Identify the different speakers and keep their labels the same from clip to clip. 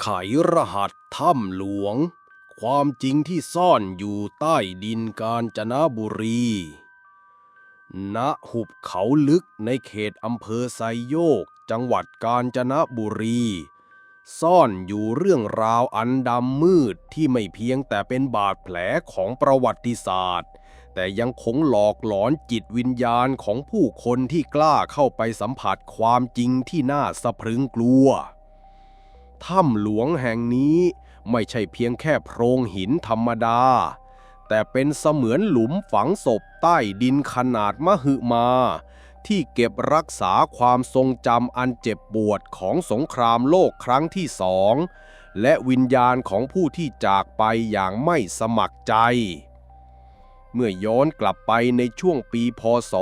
Speaker 1: ไขรหัสถ้ำหลวง ความจริงที่ซ่อนอยู่ใต้ดินกาญจนบุรี ณ หุบเขาลึกในเขตอำเภอไซโยก จังหวัดกาญจนบุรี ซ่อนอยู่เรื่องราวอันดำมืดที่ไม่เพียงแต่เป็นบาดแผลของประวัติศาสตร์ แต่ยังคงหลอกหลอนจิตวิญญาณของผู้คนที่กล้าเข้าไปสัมผัสความจริงที่น่าสะพรึงกลัว ถ้ำหลวงแห่งนี้ไม่ใช่เพียงแค่โพรงหินธรรมดา แต่เป็นเสมือนหลุมฝังศพใต้ดินขนาดมหึมา ที่เก็บรักษาความทรงจำอันเจ็บปวดของสงครามโลกครั้งที่สอง และวิญญาณของผู้ที่จากไปอย่างไม่สมัครใจ เมื่อย้อนกลับไปในช่วงปีพศ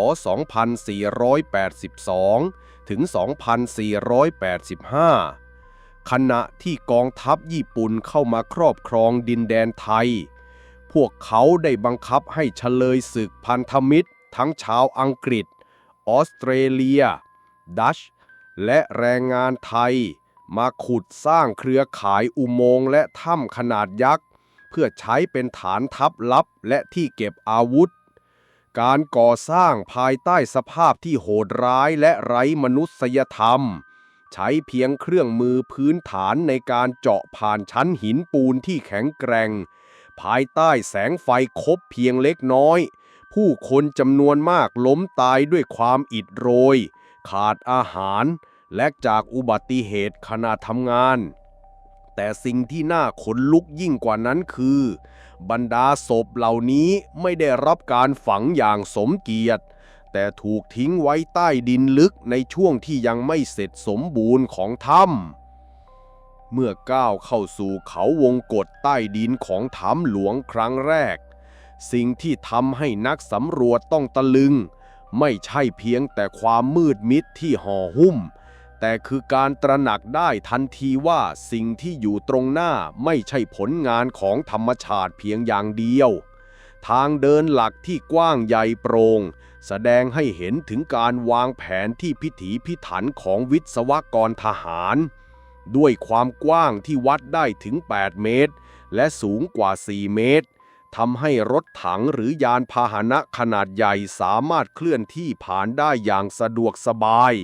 Speaker 1: 2482 ถึง 2485 ขณะที่กองทัพญี่ปุ่นเข้ามาครอบครองดินแดนไทย พวกเขาได้บังคับให้เฉลยศึกพันธมิตร ทั้งชาวอังกฤษ ออสเตรเลีย ดัช และแรงงานไทย มาขุดสร้างเครือข่ายอุโมงค์และถ้ำขนาดยักษ์ เพื่อใช้เป็นฐานทัพลับและที่เก็บอาวุธ การก่อสร้างภายใต้สภาพที่โหดร้ายและไร้มนุษยธรรม ใช้เพียงเครื่องมือพื้นฐานในการเจาะผ่านชั้นหินปูนที่แข็งแกร่ง ภายใต้แสงไฟคบเพียงเล็กน้อย ผู้คนจำนวนมากล้มตายด้วยความอิดโรย ขาดอาหาร และจากอุบัติเหตุขณะทำงาน แต่สิ่งที่น่าขนลุกยิ่งกว่านั้นคือ บรรดาศพเหล่านี้ไม่ได้รับการฝังอย่างสมเกียรติ แต่ถูกทิ้งไว้ใต้ดินลึกในช่วงที่ยังไม่เสร็จสมบูรณ์ของถ้ำเมื่อก้าวเข้าสู่เขาวงกฏใต้ดินของถ้ำหลวงครั้งแรก สิ่งที่ทำให้นักสำรวจต้องตะลึง ไม่ใช่เพียงแต่ความมืดมิดที่ห่อหุ้ม แต่คือการตระหนักได้ทันทีว่าสิ่งที่อยู่ตรงหน้าไม่ใช่ผลงานของธรรมชาติเพียงอย่างเดียว ทางเดินหลักที่กว้างใหญ่โปร่ง แสดงให้เห็นถึงการวางแผนที่พิถีพิถันของวิศวกรทหาร ด้วยความกว้างที่วัดได้ถึง 8 เมตร และสูงกว่า 4 เมตรทำให้รถถังหรือยานพาหนะขนาดใหญ่สามารถเคลื่อนที่ผ่านได้อย่างสะดวกสบาย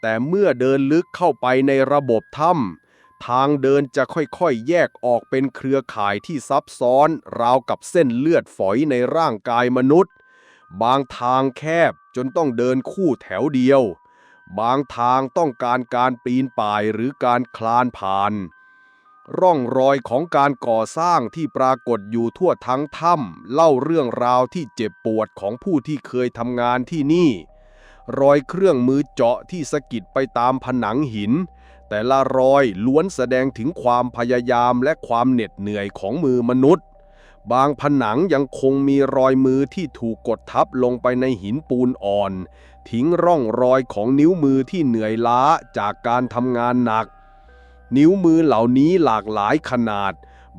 Speaker 1: แต่เมื่อเดินลึกเข้าไปในระบบถ้ำทางเดินจะค่อยๆ แยกออกเป็นเครือข่ายที่ซับซ้อน ราวกับเส้นเลือดฝอยในร่างกายมนุษย์ บางทางแคบจนต้องเดินคู่แถวเดียว บางทางต้องการการปีนป่ายหรือการคลานผ่าน ร่องรอยของการก่อสร้างที่ปรากฏอยู่ทั่วทั้งถ้ำเล่าเรื่องราวที่เจ็บปวดของผู้ที่เคยทำงานที่นี่ รอยเครื่องมือเจาะที่สะกิดไปตามผนังหิน แต่ละรอยล้วนแสดงถึงความพยายามและความเหน็ดเหนื่อยของมือมนุษย์ บางผนังยังคงมีรอยมือที่ถูกกดทับลงไปในหินปูนอ่อน ทิ้งร่องรอยของนิ้วมือที่เหนื่อยล้าจากการทำงานหนัก นิ้วมือเหล่านี้หลากหลายขนาด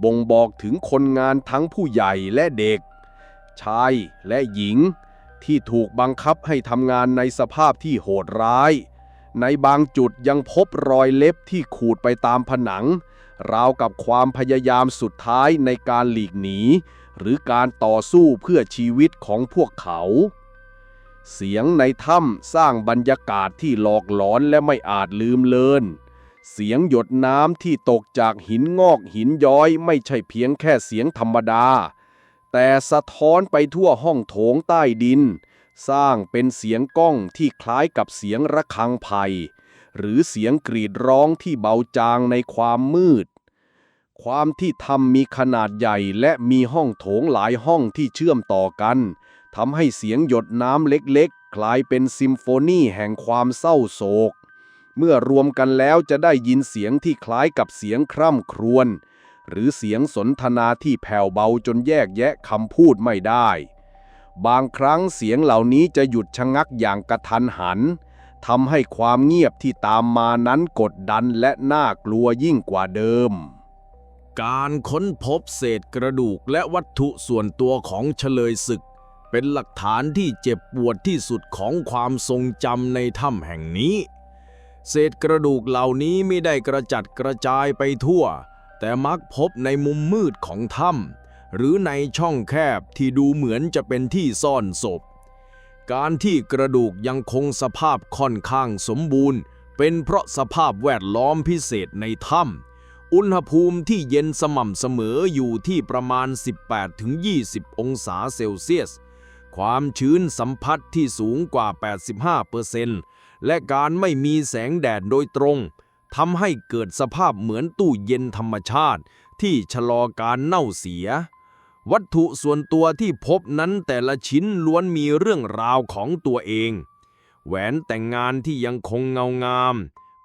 Speaker 1: บ่งบอกถึงคนงานทั้งผู้ใหญ่และเด็ก ชายและหญิง ที่ถูกบังคับให้ทำงานในสภาพที่โหดร้าย ในบางจุดยังพบรอยเล็บที่ขูดไปตามผนัง ราวกับความพยายามสุดท้ายในการหลีกหนี หรือการต่อสู้เพื่อชีวิตของพวกเขา เสียงในถ้ำสร้างบรรยากาศที่หลอกหลอนและไม่อาจลืมเลือนเสียงหยดน้ำที่ตกจากหินงอกหินย้อยไม่ใช่เพียงแค่เสียงธรรมดา แต่สะท้อนไปทั่วห้องโถงใต้ดิน สร้างเป็นเสียงก้องที่คล้ายกับเสียงระฆังไผ่ หรือเสียงกรีดร้องที่เบาจางในความมืด ความที่ทำมีขนาดใหญ่และมีห้องโถงหลายห้องที่เชื่อมต่อกันทำให้เสียงหยดน้ำเล็กๆคลายเป็นซิมโฟนีแห่งความเศร้าโศก เมื่อรวมกันแล้วจะได้ยินเสียงที่คล้ายกับเสียงคร่ำครวญหรือเสียงสนทนาที่แผ่วเบาจนแยกแยะคำพูดไม่ได้ บางครั้งเสียงเหล่านี้จะหยุดชะงักอย่างกระทันหัน ทำให้ความเงียบที่ตามมานั้นกดดันและน่ากลัวยิ่งกว่าเดิม
Speaker 2: การค้นพบเศษกระดูกและวัตถุส่วนตัวของเฉลยศึก เป็นหลักฐานที่เจ็บปวดที่สุดของความทรงจำในถ้ำแห่งนี้ เศษกระดูกเหล่านี้ไม่ได้กระจัดกระจายไปทั่ว แต่มักพบในมุมมืดของถ้ำหรือในช่องแคบที่ดูเหมือนจะเป็นที่ซ่อนศพ การที่กระดูกยังคงสภาพค่อนข้างสมบูรณ์ เป็นเพราะสภาพแวดล้อมพิเศษในถ้ำอุณหภูมิที่เย็นสม่ำเสมออยู่ที่ประมาณ 18-20 องศาเซลเซียส ความชื้นสัมผัสที่สูงกว่า 85%และการไม่มีแสงแดดโดยตรงทำให้เกิดสภาพเหมือนตู้เย็นธรรมชาติที่ชะลอการเน่าเสีย วัตถุส่วนตัวที่พบนั้นแต่ละชิ้นล้วนมีเรื่องราวของตัวเอง แหวนแต่งงานที่ยังคงเงางาม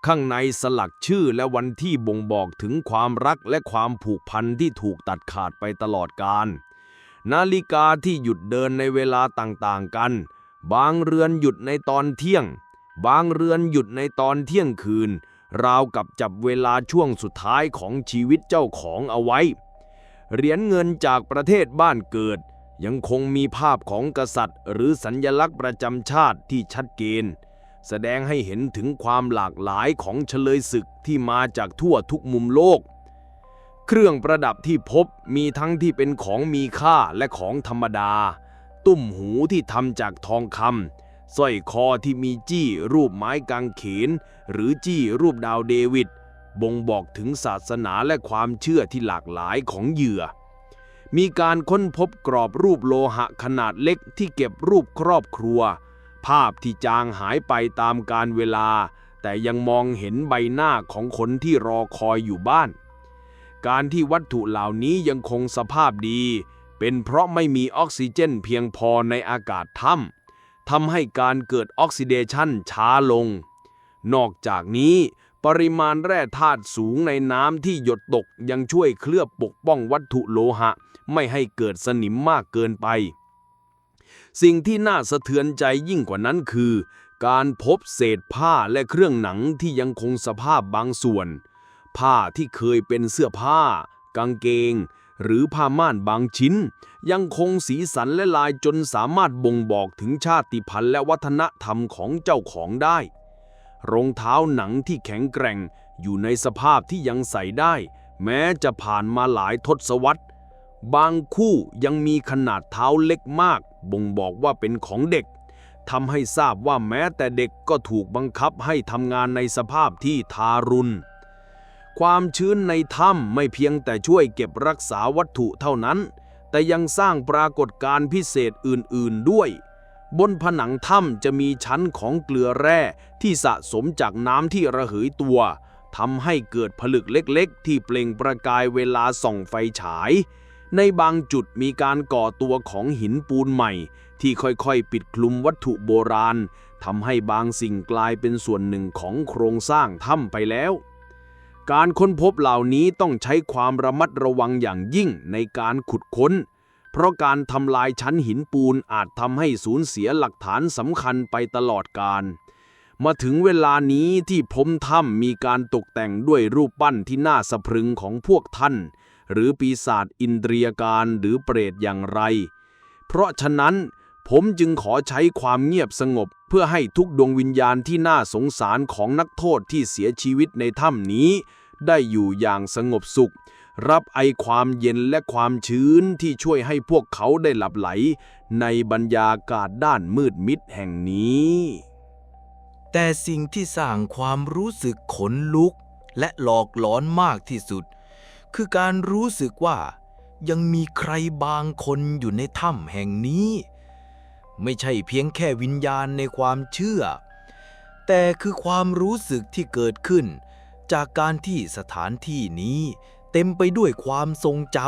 Speaker 2: ข้างในสลักชื่อและวันที่บ่งบอกถึงความรักและความผูกพันที่ถูกตัดขาดไปตลอดกาลนาฬิกาที่หยุดเดินในเวลาต่างๆกัน บางเรือนหยุดในตอนเที่ยง บางเรือนหยุดในตอนเที่ยงคืน ราวกับจับเวลาช่วงสุดท้ายของชีวิตเจ้าของเอาไว้ เหรียญเงินจากประเทศบ้านเกิด ยังคงมีภาพของกษัตริย์ หรือสัญญลักษณ์ประจำชาติที่ชัดเจนแสดงให้เห็นถึงความหลากหลายของเฉลยศึกที่มาจากทั่วทุกมุมโลก เครื่องประดับที่พบมีทั้งที่เป็นของมีค่าและของธรรมดา ตุ้มหูที่ทำจากทองคำสร้อยคอที่มีจี้รูปไม้กางเขน หรือจี้รูปดาวเดวิด บ่งบอกถึงศาสนาและความเชื่อที่หลากหลายของเหยื่อ มีการค้นพบกรอบรูปโลหะขนาดเล็กที่เก็บรูปครอบครัว ภาพที่จางหายไปตามกาลเวลา แต่ยังมองเห็นใบหน้าของคนที่รอคอยอยู่บ้าน การที่วัตถุเหล่านี้ยังคงสภาพดี เป็นเพราะไม่มีออกซิเจนเพียงพอในอากาศถ้ำทำให้การเกิดออกซิเดชันช้าลง นอกจากนี้ ปริมาณแร่ธาตุสูงในน้ำที่หยดตกยังช่วยเคลือบปกป้องวัตถุโลหะ ไม่ให้เกิดสนิมมากเกินไป สิ่งที่น่าสะเทือนใจยิ่งกว่านั้นคือ การพบเศษผ้าและเครื่องหนังที่ยังคงสภาพบางส่วน ผ้าที่เคยเป็นเสื้อผ้า กางเกง หรือผ้าม่านบางชิ้น ยังคงสีสันและลายจนสามารถบ่งบอกถึงชาติพันธุ์และวัฒนธรรมของเจ้าของได้ รองเท้าหนังที่แข็งแกร่ง อยู่ในสภาพที่ยังใส่ได้ แม้จะผ่านมาหลายทศวรรษ บางคู่ยังมีขนาดเท้าเล็กมาก บ่งบอกว่าเป็นของเด็กทำให้ทราบว่าแม้แต่เด็กก็ถูกบังคับให้ทำงานในสภาพที่ทารุณ ความชื้นในถ้ำไม่เพียงแต่ช่วยเก็บรักษาวัตถุเท่านั้น แต่ยังสร้างปรากฏการณ์พิเศษอื่น ๆด้วย บนผนังถ้ำจะมีชั้นของเกลือแร่ที่สะสมจากน้ำที่ระเหยตัวทำให้เกิดผลึกเล็กๆ ที่เปล่งประกายเวลาส่องไฟฉาย ในบางจุดมีการก่อตัวของหินปูนใหม่ ที่ค่อยๆ ปิดคลุมวัตถุโบราณทำให้บางสิ่งกลายเป็นส่วนหนึ่งของโครงสร้างถ้ำไปแล้ว การค้นพบเหล่านี้ต้องใช้ความระมัดระวังอย่างยิ่งในการขุดค้น ราะการทำลายชั้นหินปูนอาจทำให้สูญเสียหลักฐานสำคัญไปตลอดกาลมาถึงเวลานี้ที่พรมถ้ำมีการตกแต่งด้วยรูปปั้นที่น่าสะพรึงของพวกท่าน หรือปีศาจอินเดียการหรือเปรตอย่างไร เพราะฉะนั้นผมจึงขอใช้ความเงียบสงบ เพื่อให้ทุกดวงวิญญาณที่น่าสงสารของนักโทษที่เสียชีวิตในถ้ำนี้ ได้อยู่อย่างสงบสุข รับไอความเย็นและความชื้นที่ช่วยให้พวกเขาได้หลับไหล ในบรรยากาศด้านมืดมิดแห่งนี้
Speaker 3: แต่สิ่งที่สร้างความรู้สึกขนลุก และหลอกหลอนมากที่สุด คือการรู้สึกว่ายังมีใครบางคนอยู่ในถ้ำแห่งนี้ ไม่ใช่เพียงแค่วิญญาณในความเชื่อ แต่คือความรู้สึกที่เกิดขึ้น จากการที่สถานที่นี้ เต็มไปด้วยความทรงจ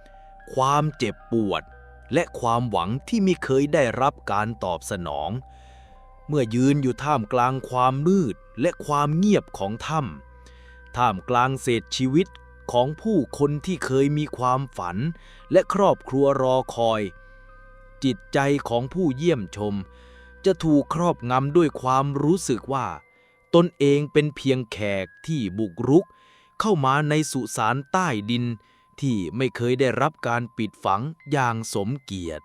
Speaker 3: ำความเจ็บปวด และความหวังที่ไม่เคยได้รับการตอบสนอง เมื่อยืนอยู่ท่ามกลางความมืดและความเงียบของถ้ำท่ามกลางเศษชีวิตของผู้คนที่เคยมีความฝัน และครอบครัวรอคอย จิตใจของผู้เยี่ยมชม จะถูกครอบงำด้วยความรู้สึกว่า ตนเองเป็นเพียงแขกที่บุกรุก เข้ามาในสุสานใต้ดิน ที่ไม่เคยได้รับการปิดฝังอย่างสมเกียรติ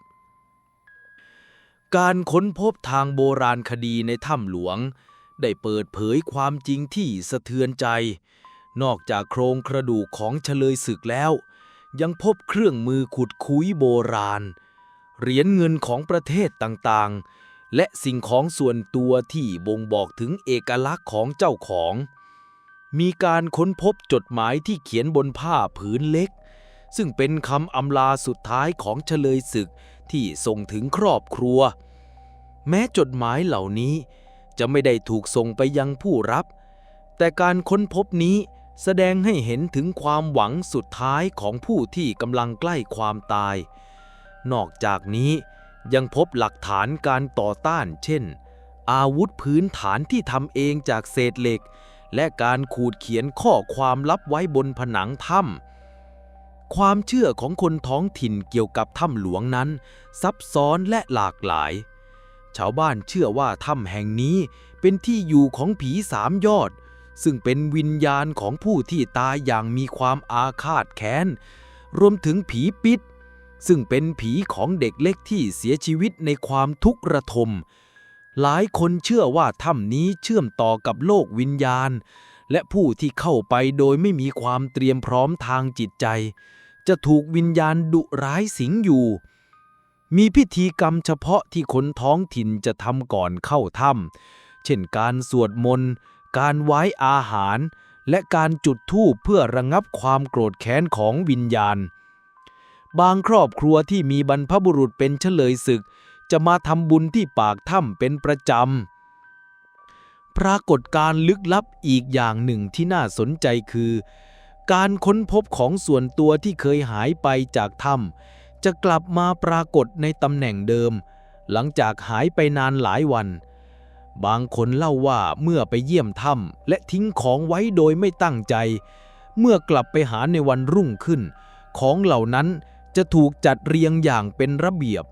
Speaker 3: การค้นพบทางโบราณคดีในถ้ำหลวง ได้เปิดเผยความจริงที่สะเทือนใจ นอกจากโครงกระดูกของเฉลยศึกแล้ว ยังพบเครื่องมือขุดคุยโบราณ เหรียญเงินของประเทศต่างๆ และสิ่งของส่วนตัวที่บ่งบอกถึงเอกลักษณ์ของเจ้าของ มีการค้นพบจดหมายที่เขียนบนผ้าผืนเล็ก ซึ่งเป็นคำอำลาสุดท้ายของเฉลยศึกที่ส่งถึงครอบครัว แม้จดหมายเหล่านี้จะไม่ได้ถูกส่งไปยังผู้รับ แต่การค้นพบนี้แสดงให้เห็นถึงความหวังสุดท้ายของผู้ที่กำลังใกล้ความตาย นอกจากนี้ยังพบหลักฐานการต่อต้าน เช่น อาวุธพื้นฐานที่ทำเองจากเศษเหล็ก และการขูดเขียนข้อความลับไว้บนผนังถ้ำความเชื่อของคนท้องถิ่นเกี่ยวกับถ้ำหลวงนั้น ซับซ้อนและหลากหลาย ชาวบ้านเชื่อว่าถ้ำแห่งนี้เป็นที่อยู่ของผีสามยอด ซึ่งเป็นวิญญาณของผู้ที่ตายอย่างมีความอาฆาตแค้น รวมถึงผีปิด ซึ่งเป็นผีของเด็กเล็กที่เสียชีวิตในความทุกข์ระทม หลายคนเชื่อว่าถ้ำนี้เชื่อมต่อกับโลกวิญญาณ และผู้ที่เข้าไปโดยไม่มีความเตรียมพร้อมทางจิตใจ จะถูกวิญญาณดุร้ายสิงอยู่ มีพิธีกรรมเฉพาะที่คนท้องถิ่นจะทำก่อนเข้าถ้ำเช่นการสวดมนต์ การไว้อาหาร และการจุดธูปเพื่อระงับความโกรธแค้นของวิญญาณ บางครอบครัวที่มีบรรพบุรุษเป็นเฉลยศึก จะมาทำบุญที่ปากถ้ำเป็นประจำ ปรากฏการลึกลับอีกอย่างหนึ่งที่น่าสนใจคือ การค้นพบของส่วนตัวที่เคยหายไปจากถ้ำจะกลับมาปรากฏในตำแหน่งเดิม หลังจากหายไปนานหลายวัน บางคนเล่าว่าเมื่อไปเยี่ยมถ้ำและทิ้งของไว้โดยไม่ตั้งใจ เมื่อกลับไปหาในวันรุ่งขึ้น ของเหล่านั้นจะถูกจัดเรียงอย่างเป็นระเบียบ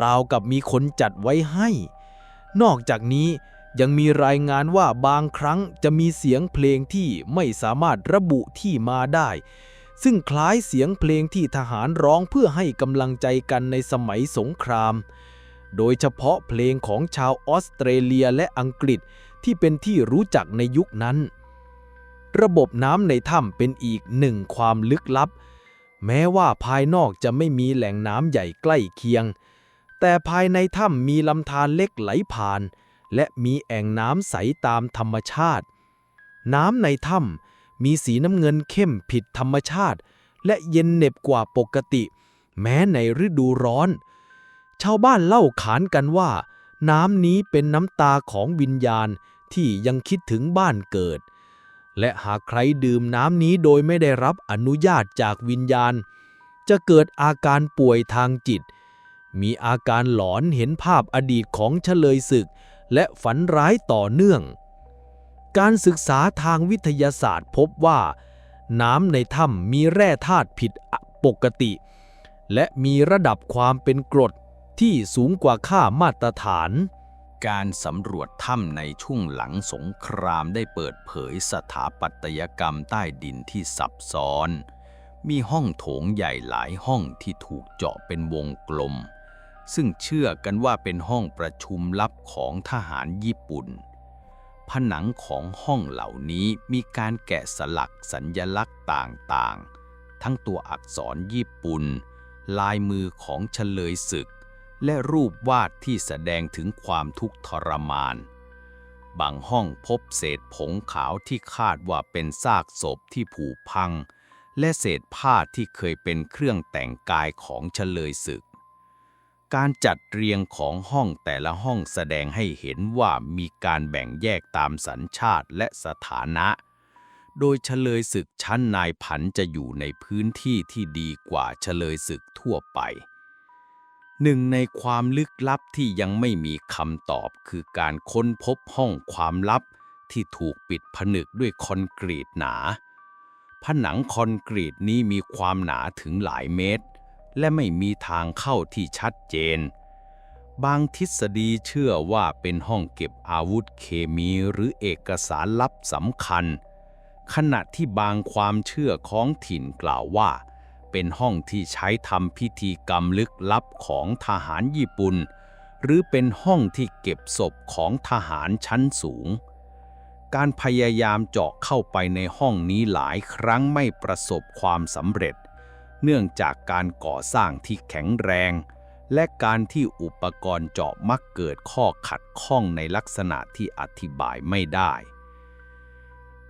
Speaker 3: ราวกับมีคนจัดไว้ให้ นอกจากนี้ยังมีรายงานว่าบางครั้งจะมีเสียงเพลงที่ไม่สามารถระบุที่มาได้ ซึ่งคล้ายเสียงเพลงที่ทหารร้องเพื่อให้กำลังใจกันในสมัยสงคราม โดยเฉพาะเพลงของชาวออสเตรเลียและอังกฤษที่เป็นที่รู้จักในยุคนั้น ระบบน้ำในถ้ำเป็นอีกหนึ่งความลึกลับ แม้ว่าภายนอกจะไม่มีแหล่งน้ำใหญ่ใกล้เคียง แต่ภายในถ้ำมีลำธารเล็กไหลผ่าน และมีแอ่งน้ำใสตามธรรมชาติ น้ำในถ้ำมีสีน้ำเงินเข้มผิดธรรมชาติ และเย็นเหน็บกว่าปกติ แม้ในฤดูร้อน ชาวบ้านเล่าขานกันว่า น้ำนี้เป็นน้ำตาของวิญญาณที่ยังคิดถึงบ้านเกิด และหากใครดื่มน้ำนี้โดยไม่ได้รับอนุญาตจากวิญญาณ จะเกิดอาการป่วยทางจิต มีอาการหลอนเห็นภาพอดีตของเฉลยศึก และฝันร้ายต่อเนื่อง การศึกษาทางวิทยาศาสตร์พบว่า น้ำในถ้ำมีแร่ธาตุผิดปกติ และมีระดับความเป็นกรดที่สูงกว่าค่ามาตรฐาน
Speaker 4: การสำรวจถ้ำในช่วงหลังสงครามได้เปิดเผยสถาปัตยกรรมใต้ดินที่ซับซ้อน มีห้องโถงใหญ่หลายห้องที่ถูกเจาะเป็นวงกลม ซึ่งเชื่อกันว่าเป็นห้องประชุมลับของทหารญี่ปุ่น ผนังของห้องเหล่านี้มีการแกะสลักสัญญลักษณ์ต่างๆ ทั้งตัวอักษรญี่ปุ่น ลายมือของเฉลยศึก และรูปวาดที่แสดงถึงความทุกข์ทรมาน บางห้องพบเศษผงขาวที่คาดว่าเป็นซากศพที่ผุพัง และเศษผ้าที่เคยเป็นเครื่องแต่งกายของเฉลยศึก การจัดเรียงของห้องแต่ละห้องแสดงให้เห็นว่ามีการแบ่งแยกตามสัญชาติและสถานะ โดยเฉลยศึกชั้นนายพันจะอยู่ในพื้นที่ที่ดีกว่าเฉลยศึกทั่วไป หนึ่งในความลึกลับที่ยังไม่มีคำตอบคือการค้นพบห้องความลับที่ถูกปิดผนึกด้วยคอนกรีตหนา ผนังคอนกรีตนี้มีความหนาถึงหลายเมตร และไม่มีทางเข้าที่ชัดเจน บางทฤษฎีเชื่อว่าเป็นห้องเก็บอาวุธเคมีหรือเอกสารลับสำคัญ ขณะที่บางความเชื่อของถิ่นกล่าวว่า เป็นห้องที่ใช้ทำพิธีกรรมลึกลับของทหารญี่ปุ่น หรือเป็นห้องที่เก็บศพของทหารชั้นสูงการพยายามเจาะเข้าไปในห้องนี้หลายครั้งไม่ประสบความสำเร็จ เนื่องจากการก่อสร้างที่แข็งแรง และการที่อุปกรณ์เจาะมักเกิดข้อขัดข้องในลักษณะที่อธิบายไม่ได้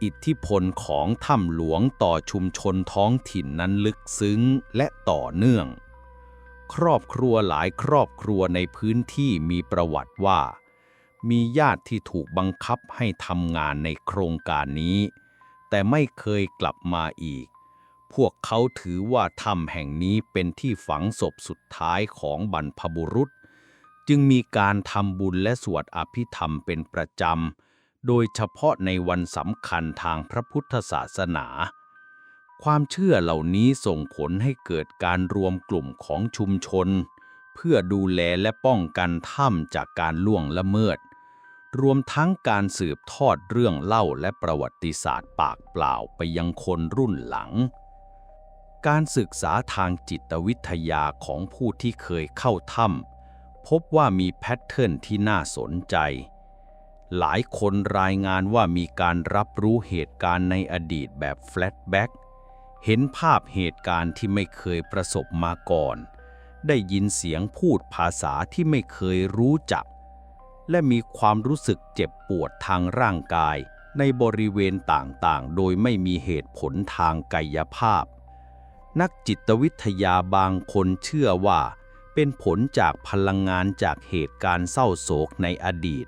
Speaker 4: อิทธิพลของถ้ำหลวงต่อชุมชนท้องถิ่นนั้นลึกซึ้งและต่อเนื่อง ครอบครัวหลายครอบครัวในพื้นที่มีประวัติว่า มีญาติที่ถูกบังคับให้ทำงานในโครงการนี้ แต่ไม่เคยกลับมาอีก พวกเขาถือว่าถ้ำแห่งนี้เป็นที่ฝังศพสุดท้ายของบรรพบุรุษ จึงมีการทำบุญและสวดอภิธรรมเป็นประจำ โดยเฉพาะในวันสำคัญทางพระพุทธศาสนา ความเชื่อเหล่านี้ส่งผลให้เกิดการรวมกลุ่มของชุมชน เพื่อดูแลและป้องกันถ้ำจากการล่วงละเมิด รวมทั้งการสืบทอดเรื่องเล่าและประวัติศาสตร์ปากเปล่าไปยังคนรุ่นหลัง การศึกษาทางจิตวิทยาของผู้ที่เคยเข้าถ้ำพบว่ามีแพทเทิร์นที่น่าสนใจ หลายคนรายงานว่ามีการรับรู้เหตุการณ์ในอดีตแบบแฟลชแบ็กเห็นภาพเหตุการณ์ที่ไม่เคยประสบมาก่อน ได้ยินเสียงพูดภาษาที่ไม่เคยรู้จัก และมีความรู้สึกเจ็บปวดทางร่างกายในบริเวณต่างๆ โดยไม่มีเหตุผลทางกายภาพ นักจิตวิทยาบางคนเชื่อว่า เป็นผลจากพลังงานจากเหตุการณ์เศร้าโศกในอดีต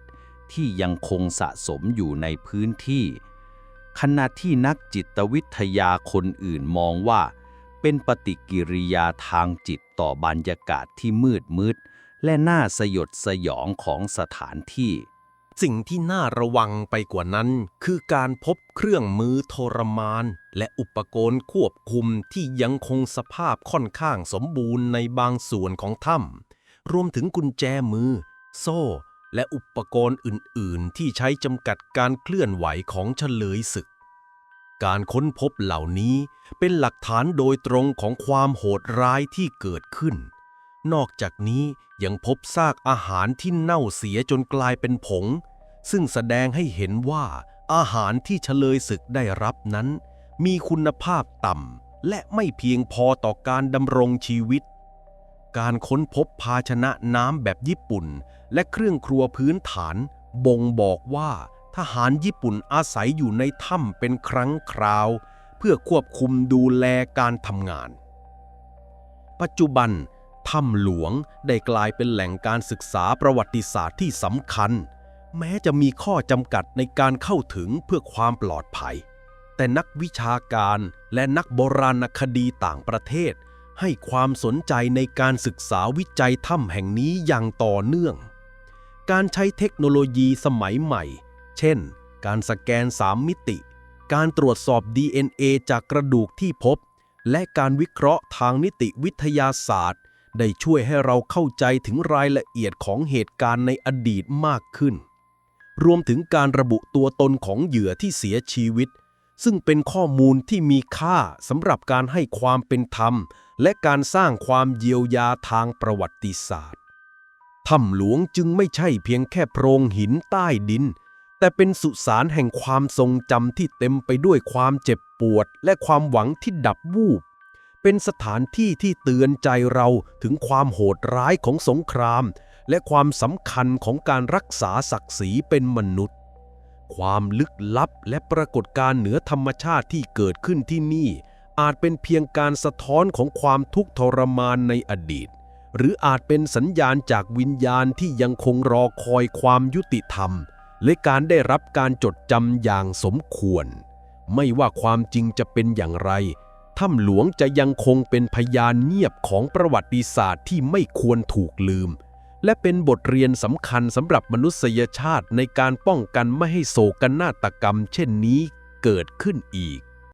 Speaker 4: ที่ยังคงสะสมอยู่ในพื้นที่ ขณะที่นักจิตวิทยาคนอื่นมองว่า เป็นปฏิกิริยาทางจิตต่อบรรยากาศที่มืดมืด และน่าสยดสยองของสถานที่
Speaker 1: สิ่งที่น่าระวังไปกว่านั้น คือการพบเครื่องมือทรมาน และอุปกรณ์ควบคุมที่ยังคงสภาพค่อนข้างสมบูรณ์ในบางส่วนของถ้ำรวมถึงกุญแจมือ โซ่ และอุปกรณ์อื่น ๆ ที่ใช้จำกัดการเคลื่อนไหวของเฉลยศึก การค้นพบเหล่านี้เป็นหลักฐานโดยตรงของความโหดร้ายที่เกิดขึ้น นอกจากนี้ยังพบซากอาหารที่เน่าเสียจนกลายเป็นผง ซึ่งแสดงให้เห็นว่าอาหารที่เฉลยศึกได้รับนั้น มีคุณภาพต่ำและไม่เพียงพอต่อการดำรงชีวิต การค้นพบภาชนะน้ำแบบญี่ปุ่น และเครื่องครัวพื้นฐาน บ่งบอกว่าทหารญี่ปุ่นอาศัยอยู่ในถ้ำเป็นครั้งคราว เพื่อควบคุมดูแลการทำงาน ปัจจุบัน ถ้ำหลวงได้กลายเป็นแหล่งการศึกษาประวัติศาสตร์ที่สำคัญ แม้จะมีข้อจำกัดในการเข้าถึงเพื่อความปลอดภัย แต่นักวิชาการและนักโบราณคดีต่างประเทศ ให้ความสนใจในการศึกษาวิจัยถ้ำแห่งนี้อย่างต่อเนื่อง การใช้เทคโนโลยีสมัยใหม่ เช่น การสแกน3มิติ การตรวจสอบ DNA จากกระดูกที่พบ และการวิเคราะห์ทางนิติวิทยาศาสตร์ ได้ช่วยให้เราเข้าใจถึงรายละเอียดของเหตุการณ์ในอดีตมากขึ้น รวมถึงการระบุตัวตนของเหยื่อที่เสียชีวิต ซึ่งเป็นข้อมูลที่มีค่าสำหรับการให้ความเป็นธรรม และการสร้างความเยียวยาทางประวัติศาสตร์ถ้ำหลวงจึงไม่ใช่เพียงแค่โพรงหินใต้ดิน แต่เป็นสุสานแห่งความทรงจำที่เต็มไปด้วยความเจ็บปวด และความหวังที่ดับวูบ เป็นสถานที่ที่เตือนใจเราถึงความโหดร้ายของสงคราม และความสำคัญของการรักษาศักดิ์ศรีเป็นมนุษย์ ความลึกลับและปรากฏการณ์เหนือธรรมชาติที่เกิดขึ้นที่นี่ อาจเป็นเพียงการสะท้อนของความทุกข์ทรมานในอดีต หรืออาจเป็นสัญญาณจากวิญญาณที่ยังคงรอคอยความยุติธรรม และการได้รับการจดจำอย่างสมควร ไม่ว่าความจริงจะเป็นอย่างไร ถ้ำหลวงจะยังคงเป็นพยานเงียบของประวัติศาสตร์ที่ไม่ควรถูกลืม และเป็นบทเรียนสำคัญสำหรับมนุษยชาติในการป้องกันไม่ให้โศกนาฏกรรม เช่นนี้เกิดขึ้นอีก